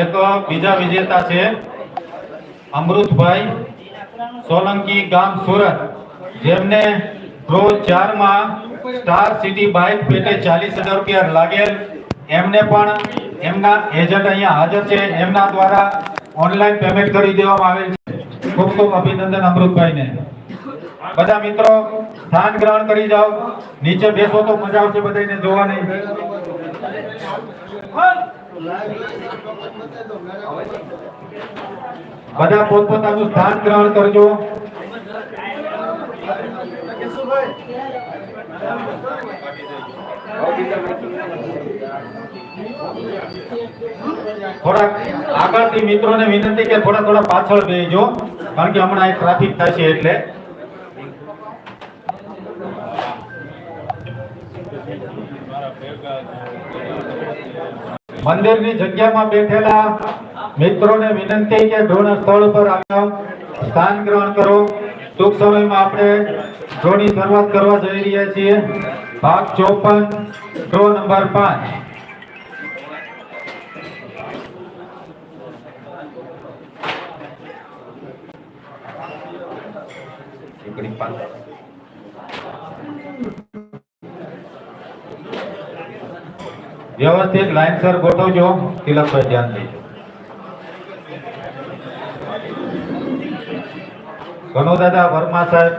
એક બીજા વિજેતા છે, અમૃતભાઈ સોલંકી ગામ સુરત. જેમને ડ્રો ચારમાં સ્ટાર સિટી બાઇક પેટે ચાલીસ હજાર રૂપિયા લાગેલ. એમને પણ એમના એજન્ટ અહીંયા હાજર છે. એમના દ્વારા ઓનલાઈન પેમેન્ટ કરી દેવામાં આવેલ છે. ખૂબ ખૂબ અભિનંદન અમૃતભાઈને. બધા મિત્રો સ્થાન ગ્રહણ કરી જાઓ. નીચે બેસો તો મજા આવશે બધાને જોવાની. બધા પોતપોતાનું સ્થાન ગ્રહણ કરજો. થોડાક આગળથી મિત્રોને વિનંતી કે થોડા થોડા પાછળ બેજો કારણ કે હમણાં ટ્રાફિક થશે એટલે. મંદિરની જગ્યામાં બેઠેલા મિત્રોને વિનંતી કે ડ્રોના સ્થળ પર આવ્યા સ્થાન ગ્રહણ કરો. ટૂંક સમયમાં આપણે ડ્રોની શરૂઆત કરવા જઈ રહ્યા છીએ. ભાગ ચોપન ડ્રો નંબર પાંચ. પાંચ. વ્યવસ્થિત લાઈનસર ગોઠવજો. તિલકભાઈ ધ્યાન દેજો. ગણો દાદા વર્મા સાહેબ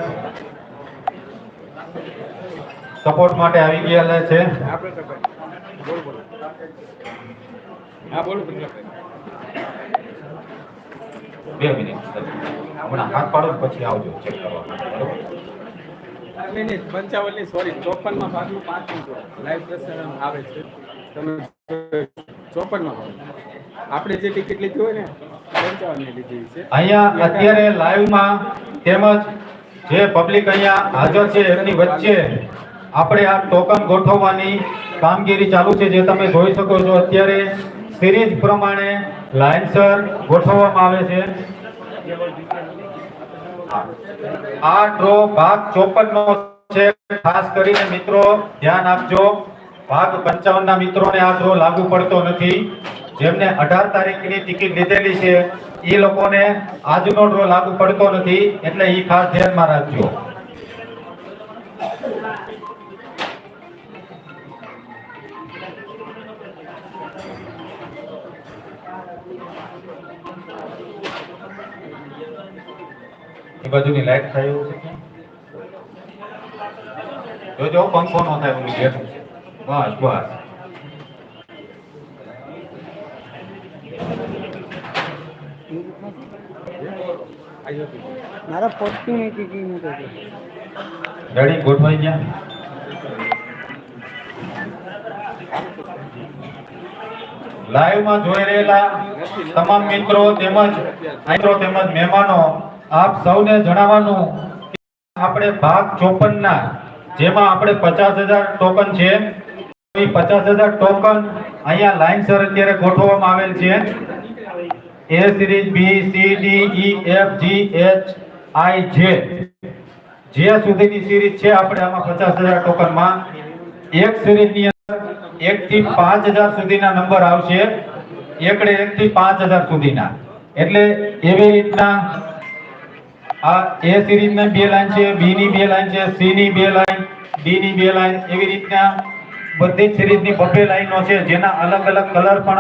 સપોર્ટ માટે આવી ગયા છે. બે મિનિટ હમણાં હાથ પાડો પછી આવજો ચેક કરવા? નહીં નહીં પંચાવનની સોરી ચોપનમાં ભાગનું પાંચમું લાઈવ પ્રસારણ આવે છે. તમે ચોપનમાં ભાગ આપણે જે ટિકિટ લીધી હોય ને, પંચાવનની લીધી છે. અહીંયા અત્યારે લાઈવમાં તેમજ જે પબ્લિક અહીંયા હાજર છે એમની વચ્ચે આપણે આ ટોકન ગોઠવવાની કામગીરી ચાલુ છે, જે તમે જોઈ શકો છો. અત્યારે સિરીઝ પ્રમાણે લાઇનસર ગોઠવવામાં આવે છે. આ ડ્રો ભાગ ચોપન નો છે. ખાસ કરીને મિત્રો, ધ્યાન આપજો. ભાગ પંચાવન ના મિત્રોને આ ડ્રો લાગુ પડતો નથી. જેમને અઢાર તારીખની ટિકિટ લીધેલી છે એ લોકોને આજનો ડ્રો લાગુ પડતો નથી, એટલે એ ખાસ ધ્યાનમાં રાખજો. એ બાજુની લાઈટ થાય એવું છે જોજો, પંખો નો થાય એવું બસ બસ. હતો. મારા પોસ્ટિંગની ટિકિટ નથી રેડી ગોઠવાઈ ગયા લાઈવમાં જોઈ રહેલા તમામ મિત્રો તેમજ મિત્રો તેમજ મહેમાનો આપ સૌને જણાવવાનું કે આપણે ભાગ ચોપન ના જેમાં આપણે પચાસ હજાર ટોકન છે. પચાસ હજાર ટોકન અહીંયા લાઈનસર અત્યારે ગોઠવવામાં આવેલ છે. A series B C D E F G H I J J સુધીની સિરીઝ છે આપણે આમાં પચાસ હજાર ટોકનમાં એક સિરીઝની અંદર એક થી પાંચ હજાર સુધીના નંબર આવશે. એકડે એક થી પાંચ હજાર સુધીના. એટલે એવી રીતના આ એ સિરીઝની બે લાઈન છે બી ની બે લાઈન છે સી ની બે લાઈન ડી ની બે લાઈન એવી રીતના બધી જ સિરીઝની બબ્બે લાઈનો છે જેના અલગ અલગ કલર પણ